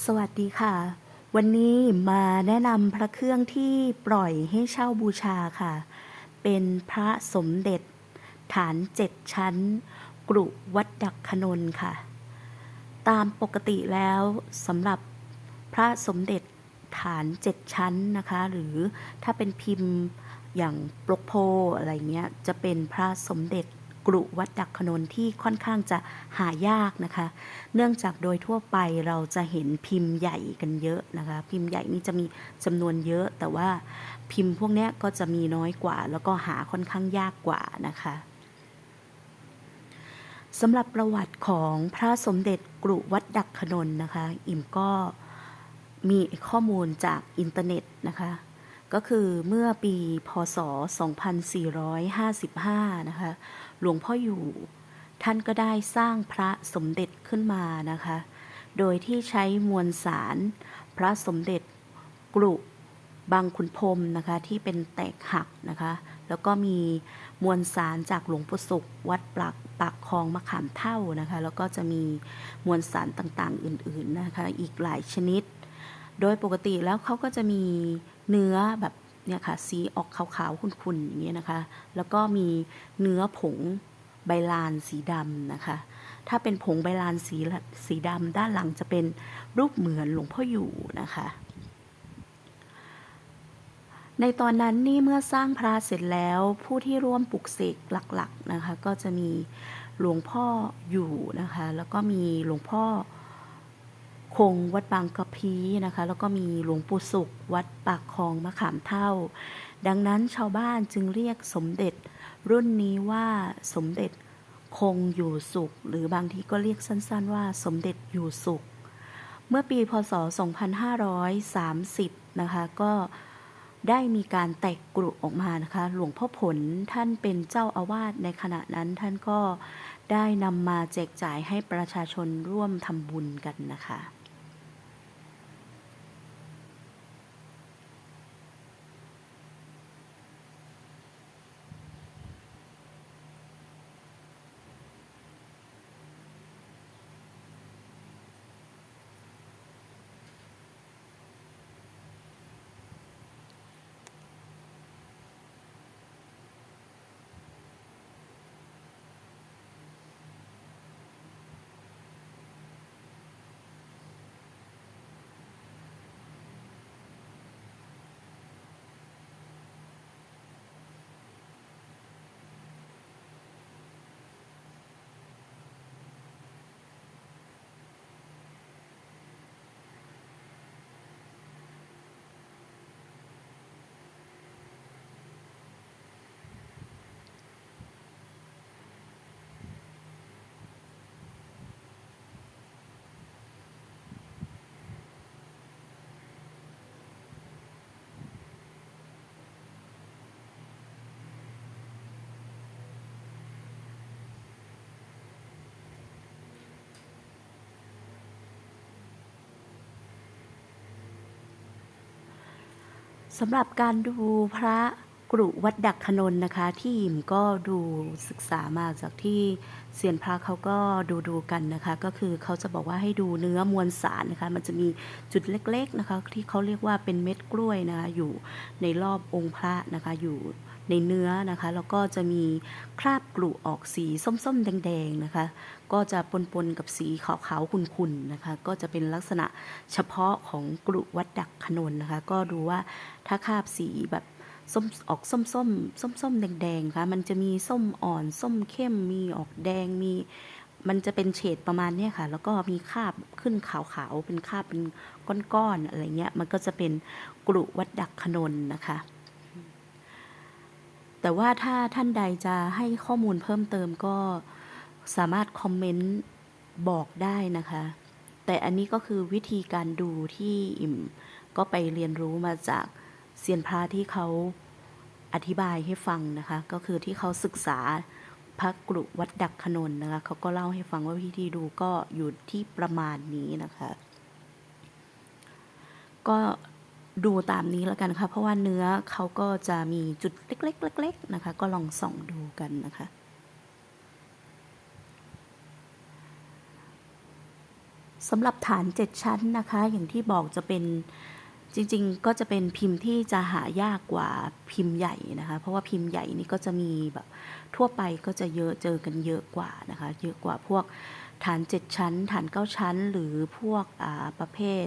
สวัสดีค่ะ วันนี้มาแนะนำพระเครื่องที่ปล่อยให้เช่าบูชาค่ะ เป็นพระสมเด็จ ฐานเจ็ดชั้น กรุวัดดักขนนค่ะ ตามปกติแล้วสำหรับพระสมเด็จฐานเจ็ดชั้นนะคะ หรือถ้าเป็นพิมพ์อย่างปลกโพอะไรเงี้ยจะเป็นพระสมเด็จ กรุวัดดักขนนที่ค่อนข้างจะหายากนะคะ เนื่องจากโดยทั่วไปเราจะเห็นพิมพ์ใหญ่กันเยอะนะคะ พิมพ์ใหญ่นี่จะมีจำนวนเยอะ แต่ว่าพิมพ์พวกนี้ก็จะมีน้อยกว่า แล้วก็หาค่อนข้างยากกว่านะคะสำหรับประวัติของพระสมเด็จกรุวัดดักขนนนะคะ อิ่มก็มีข้อมูลจากอินเทอร์เน็ตนะคะ ก็คือเมื่อปีพศ 2455 นะคะ หลวงพ่ออยู่ ท่านก็ได้สร้างพระสมเด็จขึ้นมานะคะ โดยที่ใช้มวลสาร พระสมเด็จกรุบางขุนพรมนะคะที่เป็นแตกหักนะคะ แล้วก็มีมวลสารจากหลวงปู่ศุกร์วัดปากปากคลองมะขามเท่านะคะ แล้วก็จะมีมวลสารต่างๆ อื่นๆนะคะ อีกหลายชนิด โดยปกติแล้วเขาก็จะมี เนื้อแบบเนี่ยค่ะสีออกขาวๆขุ่นๆอย่างเงี้ยนะคะ แล้วก็มีเนื้อผงใบลานสีดำนะคะ ถ้าเป็นผงใบลานสีสีดำด้านหลังจะเป็นรูปเหมือนหลวงพ่ออยู่นะคะ ในตอนนั้นนี่เมื่อสร้างพระเสร็จแล้วผู้ที่ร่วมปลุกเสกหลักๆนะคะ ก็จะมีหลวงพ่ออยู่นะคะ แล้วก็มีหลวงพ่อ คงวัดบางกะพีนะคะ แล้วก็มีหลวงปู่สุข วัดปากคลองมะขามเท่า ดังนั้นชาวบ้านจึงเรียกสมเด็จ รุ่นนี้ว่าสมเด็จคงอยู่สุข หรือบางทีก็เรียกสั้นๆว่าสมเด็จอยู่สุข เมื่อปีพศ 2530 นะคะก็ได้มีการแตกกรุออกมานะคะ หลวงพ่อผลท่านเป็นเจ้าอาวาสในขณะนั้นท่านก็ได้นำมาแจกจ่ายให้ประชาชนร่วมทำบุญกันนะคะ สำหรับการดูพระ กรุวัดดักขนนนะคะ ที่หิมก็ดูศึกษามาจากที่เซียนพระเขาก็ดูดูกันนะคะ ก็คือเขาจะบอกว่าให้ดูเนื้อมวลสารนะคะ มันจะมีจุดเล็กๆนะคะ ที่เขาเรียกว่าเป็นเม็ดกล้วยนะคะอยู่ในรอบองค์พระนะคะอยู่ในเนื้อนะคะ แล้วก็จะมีคราบกรุออกสีส้มๆ แดงๆนะคะ ก็จะปนๆกับสีขาวๆขุ่นๆนะคะ ก็จะเป็นลักษณะเฉพาะของกรุวัดดักขนนนะคะ ก็ดูว่าถ้าคราบสีแบบ ส้มออกส้มส้มส้มส้มๆแดงๆค่ะ มันจะมีส้มอ่อน ส้มเข้มมีออกแดงมี มันจะเป็นเฉดประมาณเนี้ยค่ะ แล้วก็มีคราบขึ้นขาวๆเป็นคราบเป็นก้อนๆอะไรเงี้ย มันก็จะเป็นกรุวัดดักขนนนะคะ แต่ว่าถ้าท่านใดจะให้ข้อมูลเพิ่มเติมก็สามารถคอมเมนต์บอกได้นะคะ แต่อันนี้ก็คือวิธีการดูที่อิ่มก็ไปเรียนรู้มาจากเซียนพระที่เขา อธิบายให้ฟังนะคะ ก็คือที่เขาศึกษาพระกรุวัดดักขนนนะคะเขาก็เล่าให้ฟังว่าวิธีดูก็อยู่ที่ประมาณนี้นะคะ ก็ดูตามนี้แล้วกันค่ะ เพราะว่าเนื้อเขาก็จะมีจุดเล็กๆๆนะคะ ก็ลองส่องดูกันนะคะ สำหรับฐาน7ชั้นนะคะ อย่างที่บอกจะเป็น จริงๆ ก็จะเป็นพิมพ์ที่จะหายากกว่าพิมพ์ใหญ่นะคะ เพราะว่าพิมพ์ใหญ่นี่ก็จะมีแบบทั่วไปก็จะเยอะเจอกันเยอะกว่านะคะ เยอะกว่าพวกฐาน 7 ชั้น ฐาน 9 ชั้น หรือพวกประเภท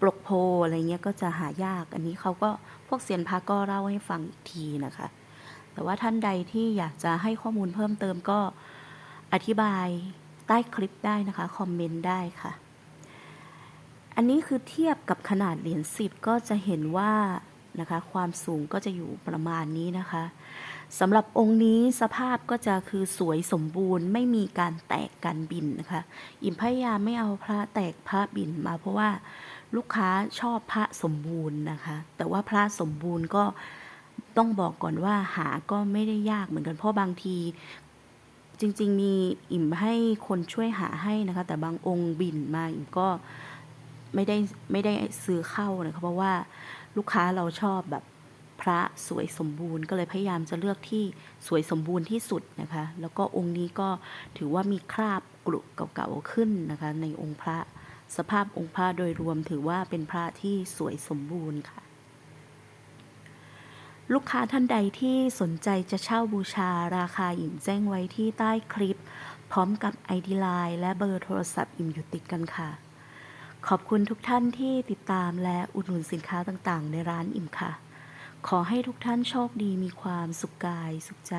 ปลกโพอะไรเงี้ยก็จะหายาก อันนี้เขาก็พวกเซียนพระก็เล่าให้ฟังอีกทีนะคะ แต่ว่าท่านใดที่อยากจะให้ข้อมูลเพิ่มเติมก็อธิบายใต้คลิปได้นะคะ คอมเมนต์ได้ค่ะ อันนี้คือเทียบกับขนาดเหรียญสิบก็จะเห็นว่านะคะความสูงก็จะอยู่ประมาณนี้นะคะสำหรับองค์นี้สภาพก็จะคือสวยสมบูรณ์ ไม่มีการแตกการบินนะคะ อิมพยายามไม่เอาพระแตกพระบินมาเพราะว่าลูกค้าชอบพระสมบูรณ์นะคะ แต่ว่าพระสมบูรณ์ก็ต้องบอกก่อนว่าหาก็ไม่ได้ยากเหมือนกันเพราะบางที จริง ๆ มีอิ่มให้คนช่วยหาให้นะคะ แต่บางองค์บินมาอิ่มก็ ไม่ได้ไม่ได้ซื้อเข้านะคะเพราะว่าลูกค้าเราชอบแบบพระสวยสมบูรณ์ ก็เลยพยายามจะเลือกที่สวยสมบูรณ์ที่สุดนะคะ แล้วก็องค์นี้ก็ถือว่ามีคราบกรุเก่าๆขึ้นนะคะ ในองค์พระสภาพองค์พระโดยรวมถือว่าเป็นพระที่สวยสมบูรณ์ค่ะ ลูกค้าท่านใดที่สนใจจะเช่าบูชาราคาอิ่มแจ้งไว้ที่ใต้คลิป พร้อมกับ ID Line และเบอร์โทรศัพท์อิ่มอยู่ติดกันค่ะ ขอบคุณทุกท่านที่ติดตามและอุดหนุนสินค้าต่างๆ ในร้านอิ่มค่ะ ขอให้ทุกท่านโชคดีมีความสุขกายสุขใจ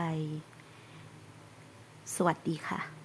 สวัสดีค่ะ